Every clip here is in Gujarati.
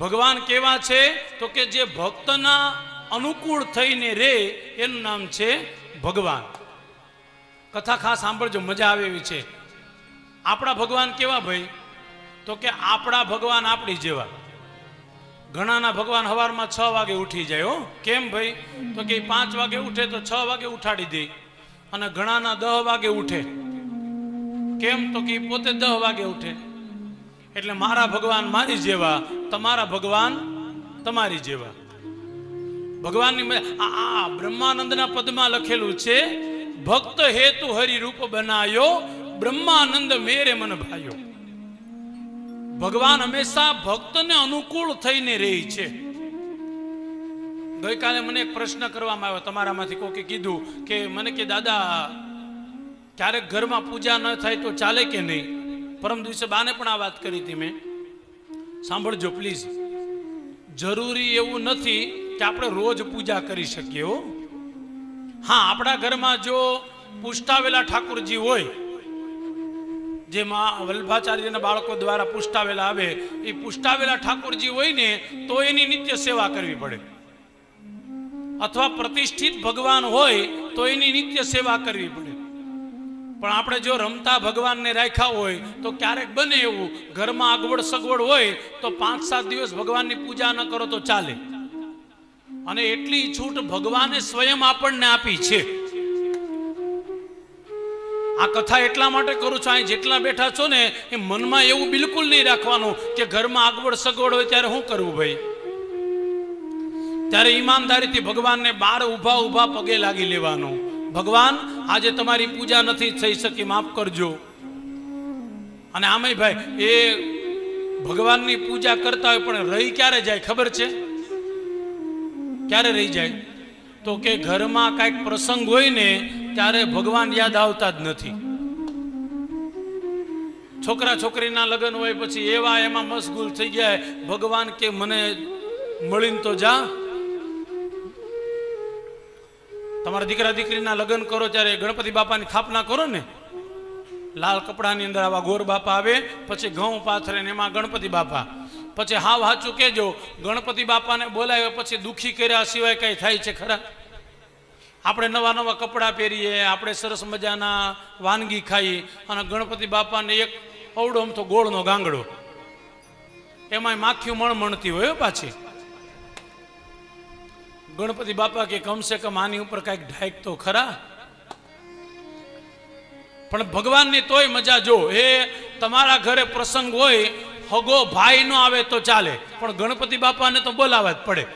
ભગવાન કેવા છે? તો કે જે ભક્તના અનુકૂળ થઈને રે, એનું નામ છે ભગવાન. કથા ખાસ સાંભળજો, મજા આવે એવી છે. આપણા ભગવાન કેવા ભાઈ? તો કે આપણા ભગવાન આપણી જેવા. ઘણાના ભગવાન સવારમાં છ વાગે ઉઠી જાય, હો. કેમ ભાઈ? તો કે પાંચ વાગે ઉઠે તો છ વાગે ઉઠાડી દે અને ઘણાના દહ વાગે ઉઠે. કેમ? તો કે પોતે દહ વાગે ઉઠે. એટલે મારા ભગવાન મારી જેવા તમારા ભગવાન તમારી જેવા. ભગવાનની આ બ્રહ્માનંદના પદમાં લખેલું છે, ભક્ત હેતુ હરિ રૂપ બનાયો, બ્રહ્માનંદ મેરે મન ભાયો. ભગવાન હંમેશા ભક્તને અનુકૂળ થઈને રહે છે. ગઈકાલે મને એક પ્રશ્ન કરવામાં આવ્યો, તમારામાંથી કોકે કીધું કે મને કે, દાદા, ક્યારેક ઘરમાં પૂજા ન થાય તો ચાલે કે નહીં? પરમ દિવસે બાને પણ આ વાત કરી હતી મેં. સાંભળજો પ્લીઝ. જરૂરી એવું નથી કે આપણે રોજ પૂજા કરી શકીએ હો. હા, આપણા ઘરમાં જો પુષ્ટાવેલા ઠાકુરજી હોય, જેમાં વલ્ભાચાર્યના બાળકો દ્વારા પુષ્ટાવેલા આવે, એ પુષ્ટાવેલા ઠાકુરજી હોય ને, તો એની નિત્ય સેવા કરવી પડે. અથવા પ્રતિષ્ઠિત ભગવાન હોય, તો એની નિત્ય સેવા કરવી પડે. પણ આપણે જો રમતા ભગવાનને રાખ્યા હોય, તો ક્યારેક બને એવું. ઘરમાં અગવડ સગવડ હોય, તો પાંચ સાત દિવસ ભગવાનની પૂજા ન કરો તો ચાલે. અને એટલી છૂટ ભગવાને સ્વયં આપણને આપી છે. આ કથા એટલા માટે કરું છું, અહીં જેટલા બેઠા છો ને, એ મનમાં એવું બિલકુલ નહીં રાખવાનું કે ઘરમાં આગવડ સગવડ હોય ત્યારે શું કરવું ભાઈ? ત્યારે ઈમાનદારીથી ભગવાનને બાર ઊભા ઊભા પગે લાગી લેવાનું. ભગવાન, આજે તમારી પૂજા નથી થઈ શકી, માફ કરજો. અને આમે ભાઈ, એ ભગવાનની પૂજા કરતા હોય પણ રહી ક્યારે જાય, ખબર છે? ક્યારે રહી જાય? તો કે ઘરમાં કાંઈક પ્રસંગ હોય ને, ત્યારે ભગવાન યાદ આવતા જ નથી. છોકરા છોકરીના લગ્ન હોય પછી એવા એમાં મશગુલ થઈ ગયા, ભગવાન કે મને મળીને તો જા. તમારા દીકરા દીકરીના લગ્ન કરો ત્યારે ગણપતિ બાપાની સ્થાપના કરો ને. લાલ કપડાની અંદર આવા ગોર બાપા આવે, પછી ઘઉં પાથરે ને એમાં ગણપતિ બાપા. પછી હાવ હાચું કેજો ગણપતિ બાપાને બોલાવ્યો પછી દુઃખી કર્યા સિવાય કઈ થાય છે ખરા? આપણે નવા નવા કપડાં પહેરીએ, આપણે સરસ મજાના વાનગી ખાઈએ, અને ગણપતિ બાપાને એક અવડો તો ગોળનો ગાંગડો. એમાંય માખીયું મણમણતી હોય પાછી. ગણપતિ બાપા કે કમસે કમ આની ઉપર કાંઈક ઢાંક તો ખરા? પણ ભગવાનની તોય મજા જો એ તમારા ઘરે પ્રસંગ હોય, હગો ભાઈ નો આવે તો ચાલે, પણ ગણપતિ બાપાને તો બોલાવવા જ પડે.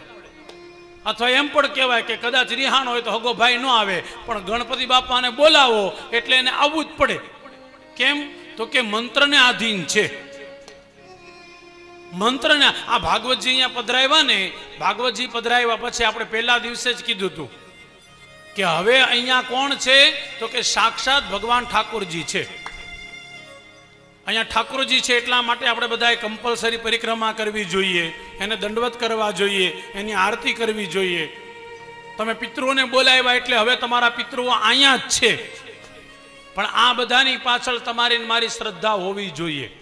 અથવા એમ પણ કહેવાય કે કદાચ રિહાણ હોય તો હગો ભાઈ ન આવે, પણ ગણપતિ બાપાને બોલાવો એટલે એને આવવું જ પડે. કેમ? તો કે મંત્રને આધીન છે. મંત્રને આ ભાગવતજી અહીંયા પધરાવ્યા ને ભાગવતજી પધરાવ્યા પછી આપણે પહેલા દિવસે જ કીધું હતું કે હવે અહીંયા કોણ છે? તો કે સાક્ષાત ભગવાન ઠાકોરજી છે. અહીંયા ઠાકોરજી છે એટલા માટે આપણે બધાએ કમ્પલસરી પરિક્રમા કરવી જોઈએ, એને દંડવત કરવા જોઈએ, એની આરતી કરવી જોઈએ. તમે પિતૃઓને બોલાવ્યા એટલે હવે તમારા પિતૃઓ અહીંયા જ છે. પણ આ બધાની પાછળ તમારી મારી શ્રદ્ધા હોવી જોઈએ.